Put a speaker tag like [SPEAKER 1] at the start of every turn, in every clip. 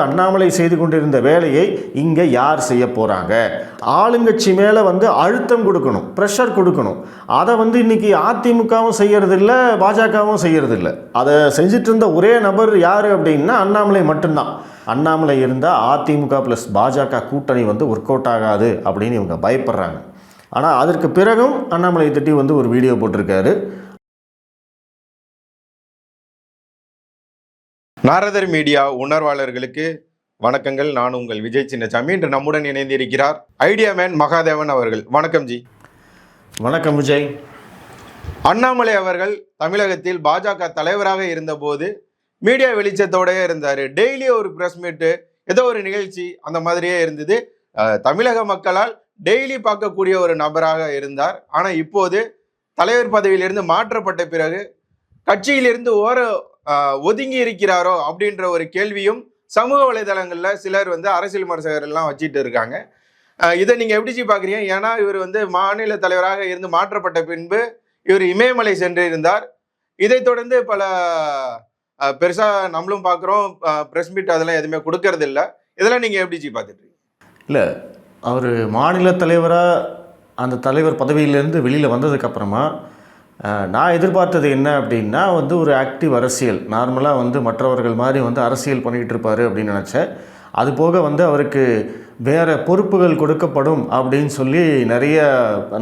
[SPEAKER 1] அண்ணாமலை செய்து கொண்டிருந்த வேலையை இங்கே யார் செய்ய போகிறாங்க ஆளுங்கட்சி மேலே வந்து அழுத்தம் கொடுக்கணும் ப்ரெஷர் கொடுக்கணும். அதை வந்து இன்னைக்கு அதிமுகவும் செய்கிறதில்ல பாஜகவும் செய்கிறதில்ல அதை செஞ்சுட்டு இருந்த ஒரே நபர் யார் அப்படின்னா அண்ணாமலை மட்டும்தான். அண்ணாமலை இருந்தால் அதிமுக ப்ளஸ் பாஜக கூட்டணி வந்து ஒர்க் அவுட் ஆகாது அப்படின்னு இவங்க பயப்படுறாங்க. ஆனால் அதற்கு பிறகும் அண்ணாமலை திட்டி வந்து ஒரு வீடியோ போட்டிருக்காரு.
[SPEAKER 2] நாரதர் மீடியா உணர்வாளர்களுக்கு வணக்கங்கள். நான் உங்கள் விஜய் சின்னசாமி. இன்று நம்முடன் இணைந்திருக்கிறார் ஐடியா மேன் மகாதேவன் அவர்கள். வணக்கம் ஜி.
[SPEAKER 1] வணக்கம் விஜய்.
[SPEAKER 2] அண்ணாமலை அவர்கள் தமிழகத்தில் பாஜக தலைவராக இருந்தபோது மீடியா வெளிச்சத்தோடயே இருந்தார். டெய்லி ஒரு ப்ரெஸ் மீட்டு ஏதோ ஒரு நிகழ்ச்சி அந்த மாதிரியே இருந்தது. தமிழக மக்களால் டெய்லி பார்க்கக்கூடிய ஒரு நபராக இருந்தார். ஆனால் இப்போது தலைவர் பதவியிலிருந்து மாற்றப்பட்ட பிறகு கட்சியிலிருந்து ஓர ஒதுங்கி இருக்கிறாரோ அப்படின்ற ஒரு கேள்வியும் சமூக வலைதளங்களில் சிலர் வந்து அரசியல் விமர்சகர் வச்சுட்டு இருக்காங்க. இதை நீங்கள் எப்படி பார்க்குறீங்க ஏன்னா இவர் வந்து மாநில தலைவராக இருந்து மாற்றப்பட்ட பின்பு இவர் இமயமலை சென்று இருந்தார் இதைத் தொடர்ந்து பல பெருசாக நம்மளும் பார்க்குறோம் ப்ரெஸ் மீட் அதெல்லாம் எதுவுமே கொடுக்கறது இல்லை இதெல்லாம் நீங்கள் எப்படி பார்த்துட்டு
[SPEAKER 1] இல்லை அவர் மாநில தலைவராக அந்த தலைவர் பதவியிலேருந்து வெளியில் வந்ததுக்கப்புறமா நான் எதிர்பார்த்தது என்ன அப்படின்னா வந்து ஒரு ஆக்டிவ் அரசியல். நார்மலாக வந்து மற்றவர்கள் மாதிரி வந்து அரசியல் பண்ணிக்கிட்டு இருப்பார் அப்படின்னு நினச்சேன். அது போக வந்து அவருக்கு வேறு பொறுப்புகள் கொடுக்கப்படும் அப்படின்னு சொல்லி நிறைய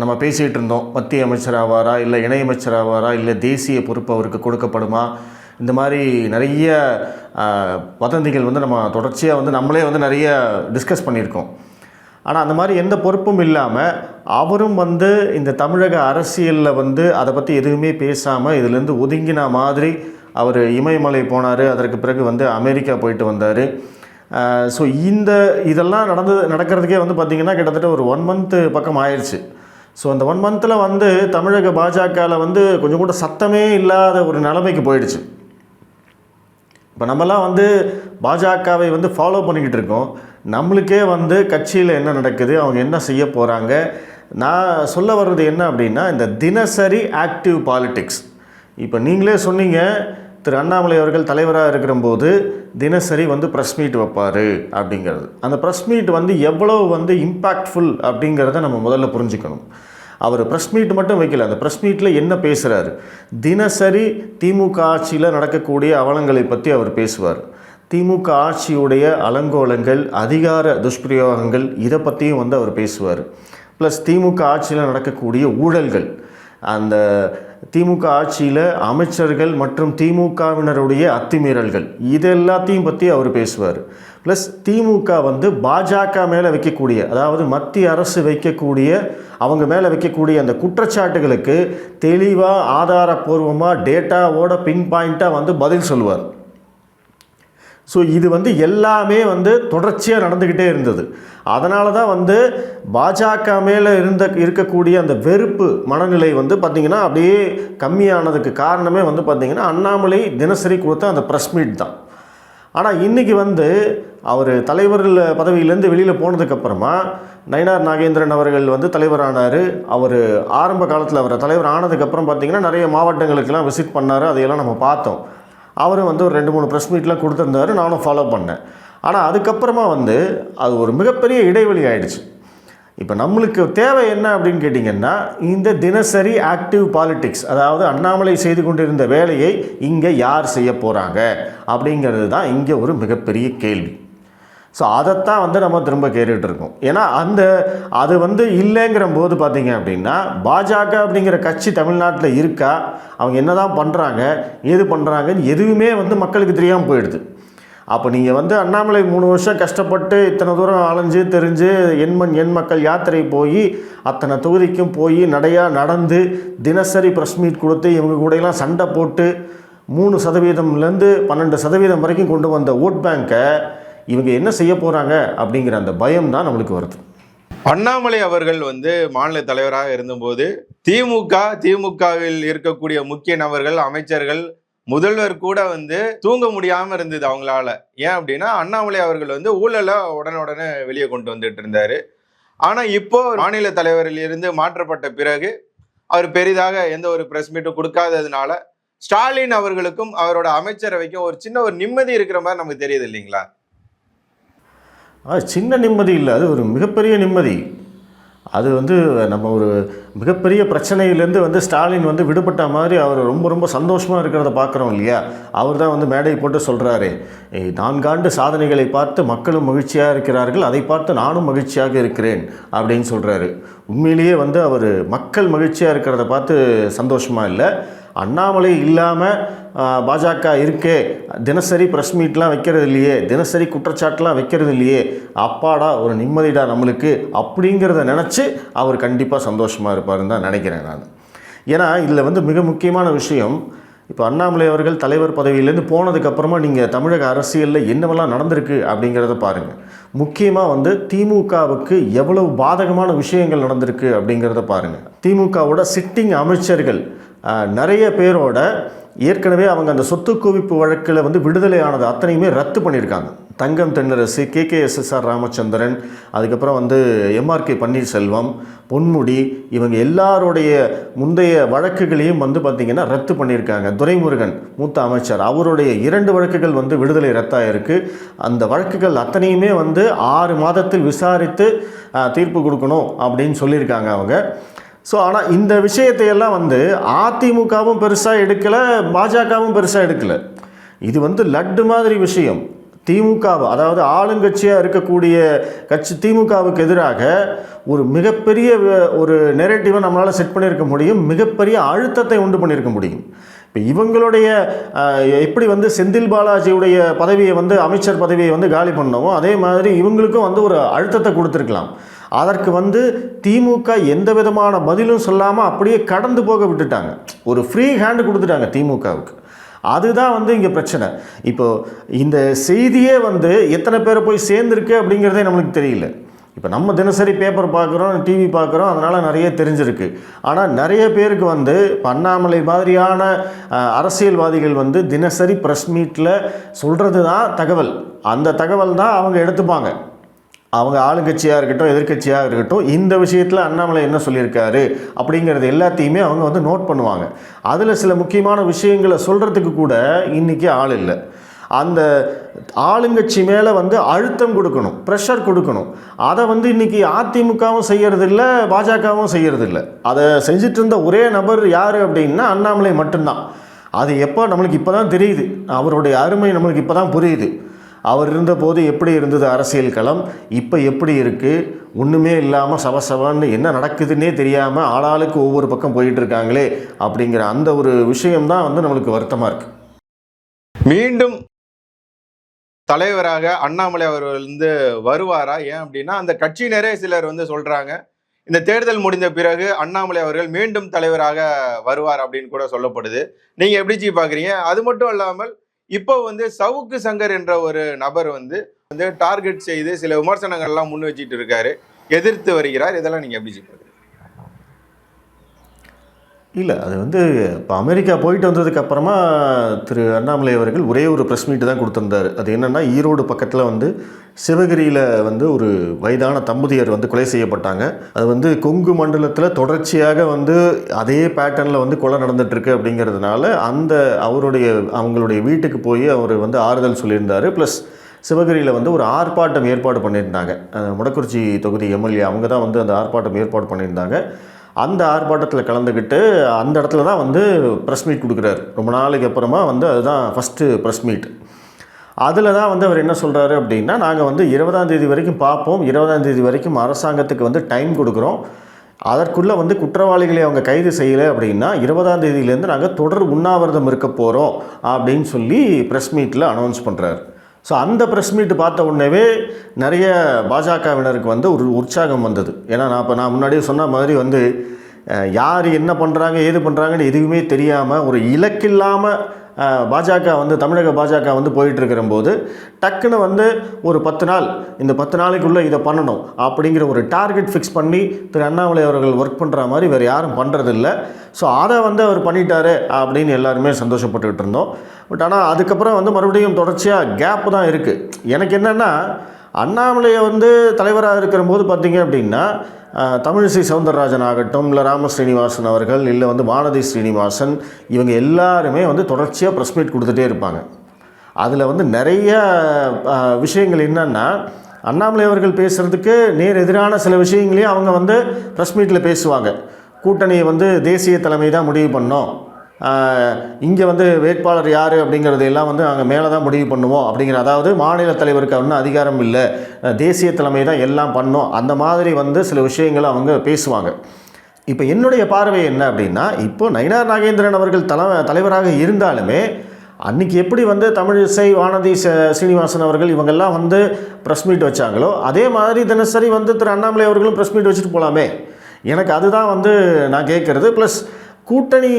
[SPEAKER 1] நம்ம பேசிகிட்டு இருந்தோம். மத்திய அமைச்சராவாரா இல்லை இணையமைச்சராவாரா இல்லை தேசிய பொறுப்பு அவருக்கு கொடுக்கப்படுமா? இந்த மாதிரி நிறைய வதந்திகள் வந்து நம்ம தொடர்ச்சியாக வந்து நம்மளே வந்து நிறைய டிஸ்கஸ் பண்ணியிருக்கோம். ஆனால் அந்த மாதிரி எந்த பொறுப்பும் இல்லாமல் அவரும் வந்து இந்த தமிழக அரசியலில் வந்து அதை பற்றி எதுவுமே பேசாமல் இதுலேருந்து ஒதுங்கின மாதிரி அவர் இமயமலை போனார். அதற்கு பிறகு வந்து அமெரிக்கா போயிட்டு வந்தார். ஸோ இந்த இதெல்லாம் நடந்தது நடக்கிறதுக்கே வந்து பார்த்திங்கன்னா கிட்டத்தட்ட ஒரு ஒன் மந்த்து பக்கம் ஆயிடுச்சு ஸோ அந்த ஒன் மந்தில் வந்து தமிழக பாஜகவில் வந்து கொஞ்சம் கூட சத்தமே இல்லாத ஒரு நிலைமைக்கு போயிடுச்சு. இப்போ நம்மலாம் வந்து பாஜகவை வந்து ஃபாலோ பண்ணிக்கிட்டு இருக்கோம். நம்மளுக்கே வந்து கட்சியில் என்ன நடக்குது அவங்க என்ன செய்ய போகிறாங்க நான் சொல்ல வர்றது என்ன அப்படின்னா இந்த தினசரி ஆக்டிவ் பாலிட்டிக்ஸ் இப்போ நீங்களே சொன்னீங்க திரு அண்ணாமலை அவர்கள் தலைவராக இருக்கிறம்போது தினசரி வந்து ப்ரெஸ் மீட் வைப்பார் அப்படிங்கிறது. அந்த ப்ரெஸ் மீட் வந்து எவ்வளோ வந்து இம்பேக்ட்ஃபுல் அப்படிங்கிறத நம்ம முதல்ல புரிஞ்சுக்கணும். அவர் ப்ரெஸ் மீட் மட்டும் வைக்கல அந்த ப்ரெஸ் மீட்டில் என்ன பேசுகிறாரு தினசரி திமுக ஆட்சியில் நடக்கக்கூடிய அவலங்களை பற்றி அவர் பேசுவார். திமுக ஆட்சியுடைய அலங்கோலங்கள் அதிகார துஷ்பிரயோகங்கள் இதை பற்றியும் வந்து அவர் பேசுவார். ப்ளஸ் திமுக ஆட்சியில் நடக்கக்கூடிய ஊழல்கள். அந்த திமுக ஆட்சியில் அமைச்சர்கள் மற்றும் திமுகவினருடைய அத்துமீறல்கள் இது எல்லாத்தையும் பற்றி அவர் பேசுவார். ப்ளஸ் திமுக வந்து பாஜக மேலே வைக்கக்கூடிய அதாவது மத்திய அரசு வைக்கக்கூடிய அவங்க மேலே வைக்கக்கூடிய அந்த குற்றச்சாட்டுகளுக்கு தெளிவாக ஆதாரப்பூர்வமாக டேட்டாவோட பின் பாயிண்ட்டாக வந்து பதில் சொல்லுவார். ஸோ இது வந்து எல்லாமே வந்து தொடர்ச்சியாக நடந்துக்கிட்டே இருந்தது. அதனால தான் வந்து பாஜக மேலே இருந்த இருக்கக்கூடிய அந்த வெறுப்பு மனநிலை வந்து பார்த்திங்கன்னா அப்படியே கம்மியானதுக்கு காரணமே வந்து பார்த்திங்கன்னா அண்ணாமலை தினசரி கொடுத்த அந்த ப்ரெஸ் மீட் தான். ஆனால் இன்றைக்கி வந்து அவர் தலைவர்கள் பதவியிலேருந்து வெளியில் போனதுக்கப்புறமா நயினார் நாகேந்திரன் அவர்கள் வந்து தலைவரானார். அவர் ஆரம்ப காலத்தில் அவர் தலைவர் ஆனதுக்கப்புறம் பார்த்திங்கன்னா நிறைய மாவட்டங்களுக்கெல்லாம் விசிட் பண்ணார். அதையெல்லாம் நம்ம பார்த்தோம். அவரும் வந்து ஒரு ரெண்டு மூணு ப்ரெஸ் மீட்லாம் கொடுத்துருந்தாரு நானும் ஃபாலோ பண்ணேன். ஆனால் அதுக்கப்புறமா வந்து அது ஒரு மிகப்பெரிய இடைவெளி ஆயிடுச்சு. இப்போ நம்மளுக்கு தேவை என்ன அப்படின்னு கேட்டிங்கன்னா இந்த தினசரி ஆக்டிவ் பாலிட்டிக்ஸ் அதாவது அண்ணாமலை செய்து கொண்டிருந்த வேலையை இங்கே யார் செய்ய போகிறாங்க அப்படிங்கிறது தான் இங்கே ஒரு மிகப்பெரிய கேள்வி. ஸோ அதைத்தான் வந்து நம்ம திரும்ப கேட்டுட்டு இருக்கோம் ஏன்னா அந்த அது வந்து இல்லைங்கிற போது பார்த்தீங்க அப்படின்னா பாஜக அப்படிங்கிற கட்சி தமிழ்நாட்டில் இருக்கா? அவங்க என்ன தான் பண்ணுறாங்க ஏது பண்ணுறாங்கன்னு எதுவுமே வந்து மக்களுக்கு தெரியாமல் போயிடுது. அப்போ நீங்கள் வந்து அண்ணாமலை மூணு வருஷம் கஷ்டப்பட்டு இத்தனை தூரம் அலைஞ்சு தெரிஞ்சு எண்மண் எண் மக்கள் யாத்திரை போய் அத்தனை தொகுதிக்கும் போய் நடையாக நடந்து தினசரி ப்ரெஸ் மீட் கொடுத்து இவங்க கூடயெல்லாம் சண்டை போட்டு மூணு சதவீதம்லேருந்து பன்னெண்டு சதவீதம் வரைக்கும் கொண்டு வந்த ஓட் பேங்க்கை இவங்க என்ன செய்ய போகிறாங்க அப்படிங்கிற அந்த பயம் தான் நம்மளுக்கு வருது.
[SPEAKER 2] அண்ணாமலை அவர்கள் வந்து மாநில தலைவராக இருந்தபோது திமுக திமுகவில் இருக்கக்கூடிய முக்கிய நபர்கள் அமைச்சர்கள் முதல்வர் கூட வந்து தூங்க முடியாம இருந்தது அவங்களால. ஏன் அப்படின்னா அண்ணாமலை அவர்கள் வந்து ஊழலை உடனுடனே வெளியே கொண்டு வந்துட்டு இருந்தாரு. ஆனா இப்போ மாநில தலைவரில் இருந்து மாற்றப்பட்ட பிறகு அவர் பெரிதாக எந்த ஒரு பிரஸ் மீட்டும் கொடுக்காததுனால ஸ்டாலின் அவர்களுக்கும் அவரோட அமைச்சரவைக்கும் ஒரு சின்ன ஒரு நிம்மதி இருக்கிற மாதிரி நமக்கு தெரியுது இல்லைங்களா?
[SPEAKER 1] அது சின்ன நிம்மதி இல்லை. அது ஒரு மிகப்பெரிய நிம்மதி. அது வந்து நம்ம ஒரு மிகப்பெரிய பிரச்சனையிலேருந்து வந்து ஸ்டாலின் வந்து விடுபட்ட மாதிரி அவர் ரொம்ப ரொம்ப சந்தோஷமாக இருக்கிறத பார்க்குறோம் இல்லையா? அவர் தான் வந்து மேடை போட்டு சொல்கிறாரு நான்காண்டு சாதனைகளை பார்த்து மக்களும் மகிழ்ச்சியாக இருக்கிறார்கள். அதை பார்த்து நானும் மகிழ்ச்சியாக இருக்கிறேன் அப்படின்னு சொல்கிறாரு உண்மையிலேயே வந்து அவர் மக்கள் மகிழ்ச்சியாக இருக்கிறத பார்த்து சந்தோஷமாக இல்லை. அண்ணாமலை இல்லாமல் பாஜக இருக்கே. தினசரி ப்ரெஸ் மீட்லாம் வைக்கிறது இல்லையே. தினசரி குற்றச்சாட்டுலாம் வைக்கிறது இல்லையே. அப்பாடா ஒரு நிம்மதிடா நம்மளுக்கு அப்படிங்கிறத நினச்சி அவர் கண்டிப்பாக சந்தோஷமாக இருப்பாருன்னு தான் நினைக்கிறேன் நான். ஏன்னா இதில் வந்து மிக முக்கியமான விஷயம் இப்போ அண்ணாமலை அவர்கள் தலைவர் பதவியிலேருந்து போனதுக்கப்புறமா நீங்கள் தமிழக அரசியலில் என்னவெல்லாம் நடந்திருக்கு அப்படிங்கிறத பாருங்கள் முக்கியமாக வந்து திமுகவுக்கு எவ்வளவு பாதகமான விஷயங்கள் நடந்திருக்கு அப்படிங்கிறத பாருங்கள் திமுகவோட சிட்டிங் அமைச்சர்கள் நிறைய பேரோட ஏற்கனவே அவங்க அந்த சொத்து குவிப்பு வழக்கில் வந்து விடுதலை ஆனது அத்தனையுமே ரத்து பண்ணியிருக்காங்க. Thangam Thennarasu K. K. SSR Ramachandran அதுக்கப்புறம் வந்து எம்ஆர்கே பன்னீர்செல்வம் பொன்முடி இவங்க எல்லாருடைய முந்தைய வழக்குகளையும் வந்து பார்த்திங்கன்னா ரத்து பண்ணியிருக்காங்க. துரைமுருகன் மூத்த அமைச்சர் அவருடைய இரண்டு வழக்குகள் வந்து விடுதலை ரத்தாயிருக்கு. அந்த வழக்குகள் அத்தனையுமே வந்து ஆறு மாதத்தில் விசாரித்து தீர்ப்பு கொடுக்கணும் அப்படின்னு சொல்லியிருக்காங்க அவங்க. ஸோ ஆனால் இந்த விஷயத்தையெல்லாம் வந்து அதிமுகவும் பெருசாக எடுக்கலை பாஜகவும் பெருசாக எடுக்கலை. இது வந்து லட்டு மாதிரி விஷயம். திமுகவை அதாவது ஆளுங்கட்சியாக இருக்கக்கூடிய கட்சி திமுகவுக்கு எதிராக ஒரு மிகப்பெரிய ஒரு நெரேட்டிவை நம்மளால் செட் பண்ணியிருக்க முடியும் மிகப்பெரிய அழுத்தத்தை உண்டு பண்ணியிருக்க முடியும். இப்போ இவங்களுடைய எப்படி வந்து செந்தில் பாலாஜியுடைய பதவியை வந்து அமைச்சர் பதவியை வந்து காலி பண்ணவோ அதே மாதிரி இவங்களுக்கும் வந்து ஒரு அழுத்தத்தை கொடுத்துருக்கலாம். அதற்கு வந்து திமுக எந்த விதமான பதிலும் சொல்லாமல் அப்படியே கடந்து போக விட்டுட்டாங்க. ஒரு ஃப்ரீ ஹேண்டு கொடுத்துட்டாங்க திமுகவுக்கு. அதுதான் வந்து இங்கே பிரச்சனை. இப்போது இந்த செய்தியே வந்து எத்தனை பேரை போய் சேர்ந்துருக்கு அப்படிங்கிறதே நம்மளுக்கு தெரியல. இப்போ நம்ம தினசரி பேப்பர் பார்க்குறோம் டிவி பார்க்குறோம் அதனால் நிறைய தெரிஞ்சிருக்கு. ஆனால் நிறைய பேருக்கு வந்து இப்போ அண்ணாமலை மாதிரியான அரசியல்வாதிகள் வந்து தினசரி ப்ரெஸ் மீட்டில் சொல்கிறது தான் தகவல். அந்த தகவல் தான் அவங்க எடுத்துப்பாங்க. அவங்க ஆளுங்கட்சியாக இருக்கட்டும் எதிர்க்கட்சியாக இருக்கட்டும் இந்த விஷயத்தில் அண்ணாமலை என்ன சொல்லியிருக்காரு அப்படிங்கிறது எல்லாத்தையுமே அவங்க வந்து நோட் பண்ணுவாங்க. அதில் சில முக்கியமான விஷயங்களை சொல்கிறதுக்கு கூட இன்றைக்கி ஆள் இல்லை. அந்த ஆளுங்கட்சி மேலே வந்து அழுத்தம் கொடுக்கணும் ப்ரெஷர் கொடுக்கணும். அதை வந்து இன்றைக்கி அதிமுகவும் செய்கிறதில்ல பாஜகவும் செய்கிறதில்ல அதை செஞ்சிட்டு இருந்த ஒரே நபர் யார் அப்படின்னா அண்ணாமலை மட்டும்தான். அது எப்போ நம்மளுக்கு இப்போ தான் தெரியுது. அவருடைய அருமை நம்மளுக்கு இப்போ தான் புரியுது. அவர் இருந்தபோது எப்படி இருந்தது அரசியல் களம்? இப்போ எப்படி இருக்குது ஒன்றுமே இல்லாமல் சவசவன்னு என்ன நடக்குதுன்னே தெரியாமல் ஆளாளுக்கு ஒவ்வொரு பக்கம் போயிட்டு இருக்காங்களே அப்படிங்கிற அந்த ஒரு விஷயம்தான் வந்து நம்மளுக்கு வருத்தமாக இருக்குது
[SPEAKER 2] மீண்டும் தலைவராக அண்ணாமலை அவர்கள் வந்து வருவாரா? ஏன் அப்படின்னா அந்த கட்சியினரே சிலர் வந்து சொல்றாங்க இந்த தேர்தல் முடிந்த பிறகு அண்ணாமலை அவர்கள் மீண்டும் தலைவராக வருவார் அப்படின்னு கூட சொல்லப்படுது. நீங்க எப்படி ஜி பாக்குறீங்க? அது மட்டும் இல்லாமல் இப்போ வந்து சவுக்கு சங்கர் என்ற ஒரு நபர் வந்து வந்து டார்கெட் செய்து சில விமர்சனங்கள்லாம் முன் வச்சுட்டு இருக்காரு எதிர்த்து வருகிறார். இதெல்லாம் நீங்க எப்படி ஜி பாக்குறீங்க?
[SPEAKER 1] இல்லை அது வந்து இப்போ அமெரிக்கா போயிட்டு வந்ததுக்கு அப்புறமா திரு அண்ணாமலை அவர்கள் ஒரே ஒரு ப்ரெஸ் மீட்டு தான் கொடுத்துருந்தாரு. அது என்னென்னா ஈரோடு பக்கத்தில் வந்து சிவகிரியில் வந்து ஒரு வயதான தம்பதியர் வந்து கொலை செய்யப்பட்டாங்க. அது வந்து கொங்கு மண்டலத்தில் தொடர்ச்சியாக வந்து அதே பேட்டர்னில் வந்து கொலை நடந்துட்டுருக்கு அப்படிங்கிறதுனால அந்த அவருடைய அவங்களுடைய வீட்டுக்கு போய் அவர் வந்து ஆறுதல் சொல்லியிருந்தார். ப்ளஸ் சிவகிரியில் வந்து ஒரு ஆர்ப்பாட்டம் ஏற்பாடு பண்ணியிருந்தாங்க. முடக்குறிச்சி தொகுதி எம்எல்ஏ அவங்க தான் வந்து அந்த ஆர்ப்பாட்டம் ஏற்பாடு பண்ணியிருந்தாங்க. அந்த ஆர்ப்பாட்டத்தில் கலந்துக்கிட்டு அந்த இடத்துல தான் வந்து ப்ரெஸ் மீட் கொடுக்குறாரு. ரொம்ப நாளைக்கு அப்புறமா வந்து அதுதான் ஃபஸ்ட்டு ப்ரெஸ் மீட் அதில் தான் வந்து அவர் என்ன சொல்கிறாரு அப்படின்னா நாங்கள் வந்து இருபதாம் தேதி வரைக்கும் பார்ப்போம். இருபதாம் தேதி வரைக்கும் அரசாங்கத்துக்கு வந்து டைம் கொடுக்குறோம். அதற்குள்ளே வந்து குற்றவாளிகளை அவங்க கைது செய்யலை அப்படின்னா இருபதாம் தேதியிலேருந்து நாங்கள் தொடர் உண்ணாவிரதம் இருக்க போகிறோம் அப்படின்னு சொல்லி ப்ரெஸ் மீட்டில் அனௌன்ஸ் பண்ணுறாரு ஸோ அந்த ப்ரெஸ் மீட் பார்த்த உடனேவே நிறைய பாஜகவினருக்கு வந்து ஒரு உற்சாகம் வந்தது. ஏன்னா நான் இப்போ நான் முன்னாடியே சொன்ன மாதிரி வந்து யார் என்ன பண்ணுறாங்க ஏது பண்ணுறாங்கன்னு எதுவுமே தெரியாமல் ஒரு இலக்கில்லாமல் பாஜக வந்து தமிழக பாஜக வந்து போயிட்டுருக்கிற போது டக்குன்னு வந்து ஒரு பத்து நாள் இந்த பத்து நாளைக்குள்ளே இதை பண்ணணும் அப்படிங்கிற ஒரு டார்கெட் ஃபிக்ஸ் பண்ணி திரு அண்ணாமலை அவர்கள் ஒர்க் பண்ணுற மாதிரி வேறு யாரும் பண்ணுறதில்ல ஸோ அதை வந்து அவர் பண்ணிட்டாரு அப்படின்னு எல்லாருமே சந்தோஷப்பட்டுக்கிட்டு இருந்தோம். பட் ஆனால் அதுக்கப்புறம் வந்து மறுபடியும் தொடர்ச்சியாக கேப்பு தான் இருக்குது எனக்கு என்னென்னா அண்ணாமலையை வந்து தலைவராக இருக்கிற போது பார்த்தீங்க அப்படின்னா தமிழிசை சவுந்தரராஜன் ஆகட்டும் இல்லை ராம ஸ்ரீனிவாசன் அவர்கள் இல்லை வந்து வானதி ஸ்ரீனிவாசன் இவங்க எல்லாருமே வந்து தொடர்ச்சியாக ப்ரெஸ் மீட் கொடுத்துட்டே இருப்பாங்க. அதில் வந்து நிறைய விஷயங்கள் என்னென்னா அண்ணாமலை அவர்கள் பேசுகிறதுக்கு நேர் எதிரான சில விஷயங்களையும் அவங்க வந்து ப்ரெஸ் மீட்டில் பேசுவாங்க. கூட்டணியை வந்து தேசிய தலைமை தான் முடிவு பண்ணோம். இங்கே வந்து வேட்பாளர் யார் அப்படிங்கிறது எல்லாம் வந்து நாங்கள் மேலே தான் முடிவு பண்ணுவோம் அப்படிங்கிற அதாவது மாநில தலைவருக்கு ஒன்றும் அதிகாரம் இல்லை. தேசிய தலைமை தான் எல்லாம் பண்ணோம். அந்த மாதிரி வந்து சில விஷயங்களை அவங்க பேசுவாங்க. இப்போ என்னுடைய பார்வை என்ன அப்படின்னா இப்போ நயினார் நாகேந்திரன் அவர்கள் தலை தலைவராக இருந்தாலுமே அன்றைக்கி எப்படி வந்து தமிழிசை வானதி ச- சீனிவாசன் அவர்கள் இவங்கெல்லாம் வந்து ப்ரெஸ் மீட் வச்சாங்களோ அதே மாதிரி தினசரி வந்து திரு அண்ணாமலை அவர்களும் ப்ரெஸ் மீட் வச்சுட்டு போகலாமே எனக்கு அதுதான் வந்து நான் கேட்குறது ப்ளஸ் கூட்டணி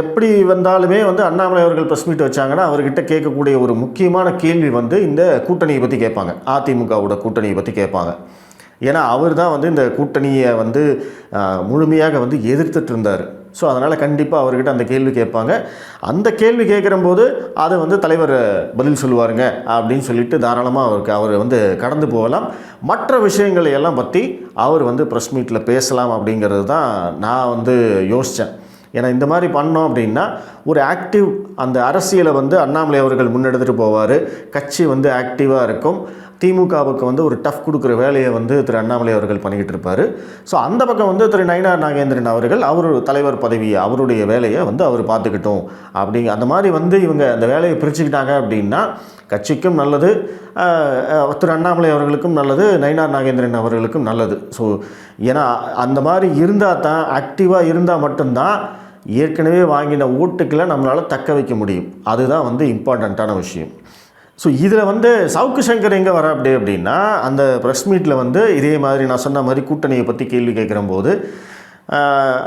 [SPEAKER 1] எப்படி வந்தாலுமே வந்து அண்ணாமலை அவர்கள் ப்ரெஸ் மீட் வச்சாங்கன்னா அவர்கிட்ட கேட்கக்கூடிய ஒரு முக்கியமான கேள்வி வந்து இந்த கூட்டணியை பற்றி கேட்பாங்க. அதிமுகவோட கூட்டணியை பற்றி கேட்பாங்க. ஏன்னா அவர் தான் வந்து இந்த கூட்டணியை வந்து முழுமையாக வந்து எதிர்த்துட்டு இருந்தார். ஸோ அதனால் கண்டிப்பாக அவர்கிட்ட அந்த கேள்வி கேட்பாங்க. அந்த கேள்வி கேட்குறம்போது அதை வந்து தலைவர் பதில் சொல்லுவாருங்க அப்படின்னு சொல்லிட்டு தாராளமாக அவருக்கு அவர் வந்து கடந்து போகலாம். மற்ற விஷயங்களை எல்லாம் பற்றி அவர் வந்து ப்ரெஸ் மீட்டில் பேசலாம் அப்படிங்கிறது தான் நான் வந்து யோசித்தேன் ஏன்னா இந்த மாதிரி பண்ணோம் அப்படின்னா ஒரு ஆக்டிவ் அந்த அரசியலை வந்து அண்ணாமலை அவர்கள் முன்னெடுத்துகிட்டு போவார். கட்சி வந்து ஆக்டிவாக இருக்கும். திமுகவுக்கு வந்து ஒரு டஃப் கொடுக்குற வேலையை வந்து திரு அண்ணாமலை அவர்கள் பண்ணிக்கிட்டு இருப்பார். ஸோ அந்த பக்கம் வந்து திரு நயினார் நாகேந்திரன் அவர்கள் அவர் தலைவர் பதவியை அவருடைய வேலையை வந்து அவர் பார்த்துக்கிட்டோம். அப்படிங்க அந்த மாதிரி வந்து இவங்க அந்த வேலையை பிரிச்சுக்கிட்டாங்க அப்படின்னா கட்சிக்கும் நல்லது திரு அண்ணாமலை அவர்களுக்கும் நல்லது நயினார் நாகேந்திரன் அவர்களுக்கும் நல்லது. ஸோ ஏன்னா அந்த மாதிரி இருந்தால் தான் ஆக்டிவாக இருந்தால் மட்டும்தான் ஏற்கனவே வாங்கின ஓட்டுக்களை நம்மளால் தக்க வைக்க முடியும். அதுதான் வந்து இம்பார்ட்டண்ட்டான விஷயம். ஸோ இதில் வந்து சவுக்கு சங்கர் எங்கே வர அப்படி அப்படின்னா அந்த ப்ரெஸ் மீட்டில் வந்து இதே மாதிரி நான் சொன்ன மாதிரி கூட்டணியை பற்றி கேள்வி கேட்குறம்போது போது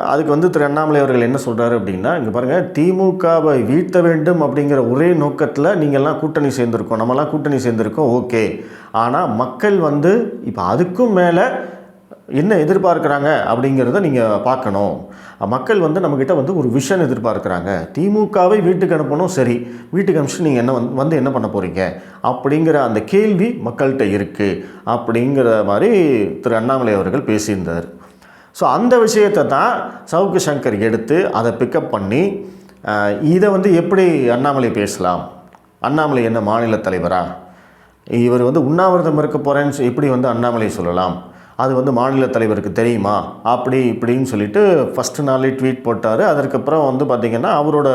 [SPEAKER 1] அதுக்கு வந்து திரு அண்ணாமலை அவர்கள் என்ன சொல்கிறாரு அப்படின்னா இங்கே பாருங்கள் திமுகவை வீழ்த்த வேண்டும் அப்படிங்கிற ஒரே நோக்கத்தில் நீங்கள்லாம் கூட்டணி சேர்ந்துருக்கோம். நம்மலாம் கூட்டணி சேர்ந்துருக்கோம் ஓகே. ஆனால் மக்கள் வந்து இப்போ அதுக்கும் மேலே என்ன எதிர்பார்க்குறாங்க அப்படிங்கிறத நீங்கள் பார்க்கணும். மக்கள் வந்து நம்மக்கிட்ட வந்து ஒரு விஷன் எதிர்பார்க்குறாங்க. திமுகவை வீட்டுக்கு அனுப்பணும் சரி. வீட்டுக்கு அனுப்பிச்சு நீங்கள் என்ன வந்து வந்து என்ன பண்ண போகிறீங்க அப்படிங்கிற அந்த கேள்வி மக்கள்கிட்ட இருக்குது அப்படிங்கிற மாதிரி திரு அண்ணாமலை அவர்கள் பேசியிருந்தார். ஸோ அந்த விஷயத்தை தான் சவுக்கு சங்கர் எடுத்து அதை பிக்கப் பண்ணி இதை வந்து எப்படி அண்ணாமலை பேசலாம்? அண்ணாமலை என்ன மாநில தலைவரா? இவர் வந்து உண்ணாவிரதம் இருக்க போகிறேன்னு எப்படி வந்து அண்ணாமலை சொல்லலாம்? அது வந்து மாநில தலைவருக்கு தெரியுமா? அப்படி இப்படின்னு சொல்லிட்டு ஃபஸ்ட்டு நாளே ட்வீட் போட்டார். அதற்கப்புறம் வந்து பார்த்திங்கன்னா அவரோட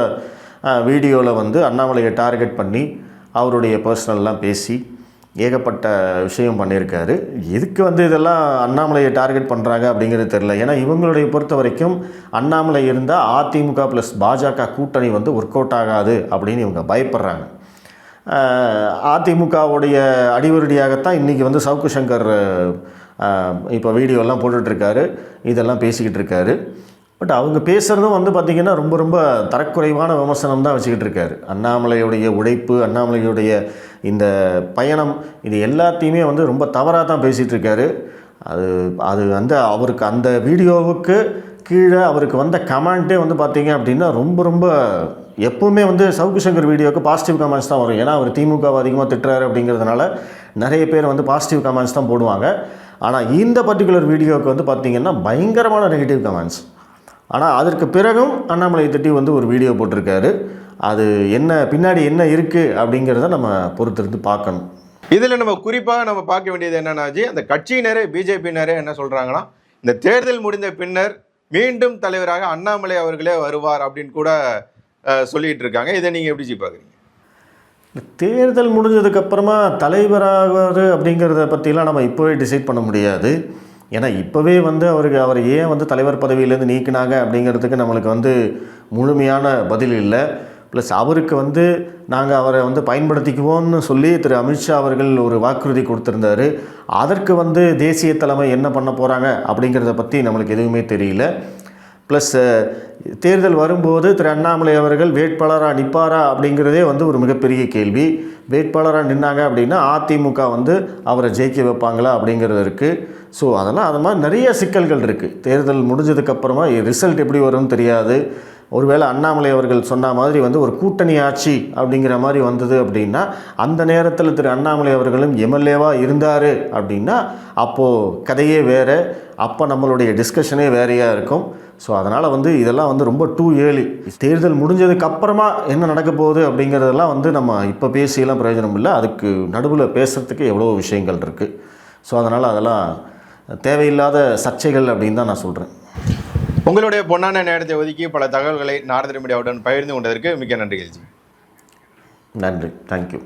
[SPEAKER 1] வீடியோவில் வந்து அண்ணாமலையை டார்கெட் பண்ணி அவருடைய பர்சனல்லாம் பேசி ஏகப்பட்ட விஷயம் பண்ணியிருக்காரு. எதுக்கு வந்து இதெல்லாம் அண்ணாமலையை டார்கெட் பண்ணுறாங்க அப்படிங்கிறது தெரில ஏன்னா இவங்களுடைய பொறுத்த வரைக்கும் அண்ணாமலை இருந்தால் அதிமுக ப்ளஸ் பாஜக கூட்டணி வந்து ஒர்க் அவுட் ஆகாது அப்படின்னு இவங்க பயப்படுறாங்க. அதிமுகவுடைய அடிவருடியாகத்தான் இன்றைக்கி வந்து சவுக்கு சங்கர் இப்போ வீடியோலாம் போட்டுட்ருக்காரு. இதெல்லாம் பேசிக்கிட்டு இருக்காரு பட் அவங்க பேசுகிறதும் வந்து பார்த்திங்கன்னா ரொம்ப ரொம்ப தரக்குறைவான விமர்சனம் தான் வச்சுக்கிட்டு இருக்காரு அண்ணாமலையுடைய உழைப்பு அண்ணாமலையுடைய இந்த பயணம் இது எல்லாத்தையுமே வந்து ரொம்ப தவறாக தான் பேசிகிட்டு இருக்காரு அது அது வந்து அவருக்கு அந்த வீடியோவுக்கு கீழே அவருக்கு வந்த கமெண்ட்டே வந்து பார்த்திங்க அப்படின்னா ரொம்ப ரொம்ப எப்போவுமே வந்து சவுக்கு சங்கர் வீடியோவுக்கு பாசிட்டிவ் கமெண்ட்ஸ் தான் வரும். ஏன்னா அவர் திமுகவை அதிகமாக திட்டுறாரு அப்படிங்கிறதுனால நிறைய பேர் வந்து பாசிட்டிவ் கமெண்ட்ஸ் தான் போடுவாங்க. ஆனால் இந்த பர்டிகுலர் வீடியோவுக்கு வந்து பார்த்தீங்கன்னா பயங்கரமான நெகட்டிவ் கமெண்ட்ஸ் ஆனால் அதற்கு பிறகும் அண்ணாமலை திட்டி வந்து ஒரு வீடியோ போட்டிருக்காரு. அது என்ன பின்னாடி என்ன இருக்குது அப்படிங்கிறத நம்ம பொறுத்திருந்து பார்க்கணும்.
[SPEAKER 2] இதில் நம்ம குறிப்பாக நம்ம பார்க்க வேண்டியது என்னென்னாச்சு அந்த கட்சியினரே பிஜேபியினரே என்ன சொல்கிறாங்கன்னா இந்த தேர்தல் முடிந்த பின்னர் மீண்டும் தலைவராக அண்ணாமலை அவர்களே வருவார் அப்படின்னு கூட சொல்லிகிட்டு இருக்காங்க. இதை நீங்கள் எப்படி
[SPEAKER 1] பார்க்குறீங்க? தேர்தல் முடிஞ்சதுக்கப்புறமா தலைவராவார் அப்படிங்கிறத பற்றிலாம் நம்ம இப்போவே டிசைட் பண்ண முடியாது. ஏன்னா இப்போவே வந்து அவருக்கு அவர் ஏன் வந்து தலைவர் பதவியிலேருந்து நீக்கினாங்க அப்படிங்கிறதுக்கு நம்மளுக்கு வந்து முழுமையான பதில் இல்லை. ப்ளஸ் அவருக்கு வந்து நாங்கள் அவரை வந்து பயன்படுத்திக்குவோம்னு சொல்லி திரு அமித்ஷா அவர்கள் ஒரு வாக்குறுதி கொடுத்துருந்தாரு. அதற்கு வந்து தேசிய தலைமை என்ன பண்ண போகிறாங்க அப்படிங்கிறத பற்றி நம்மளுக்கு எதுவுமே தெரியல. ப்ளஸ் தேர்தல் வரும்போது திரு அண்ணாமலை அவர்கள் வேட்பாளராக நிற்பாரா அப்படிங்கிறதே வந்து ஒரு மிகப்பெரிய கேள்வி. வேட்பாளராக நின்னாங்க அப்படின்னா அதிமுக வந்து அவரை ஜெயிக்க வைப்பாங்களா அப்படிங்கிறது இருக்குது ஸோ அதெல்லாம் அது மாதிரி நிறைய சிக்கல்கள் இருக்குது தேர்தல் முடிஞ்சதுக்கப்புறமா ரிசல்ட் எப்படி வரும்னு தெரியாது. ஒருவேளை அண்ணாமலை அவர்கள் சொன்ன மாதிரி வந்து ஒரு கூட்டணி ஆட்சி அப்படிங்கிற மாதிரி வந்தது அப்படின்னா அந்த நேரத்தில் திரு அண்ணாமலை அவர்களும் எம்எல்ஏவாக இருந்தார் அப்படின்னா அப்போது கதையே வேறு. அப்போ நம்மளுடைய டிஸ்கஷனே வேறையாக இருக்கும். ஸோ அதனால் வந்து இதெல்லாம் வந்து ரொம்ப டூ ஏர்லி தேர்தல் முடிஞ்சதுக்கு அப்புறமா என்ன நடக்க போகுது அப்படிங்கிறதெல்லாம் வந்து நம்ம இப்போ பேசியெல்லாம் பிரயோஜனம் இல்லை. அதுக்கு நடுவில் பேசுகிறதுக்கு எவ்வளோ விஷயங்கள் இருக்குது ஸோ அதனால் அதெல்லாம் தேவையில்லாத சர்ச்சைகள் அப்படின்னு தான் நான் சொல்கிறேன்
[SPEAKER 2] உங்களுடைய பொன்னான நேரத்தை ஒதுக்கி பல தகவல்களை நாரதிரி மீடியாவுடன் பகிர்ந்து கொண்டதற்கு மிக்க நன்றிகள் ஜி.
[SPEAKER 1] நன்றி. தேங்க்யூ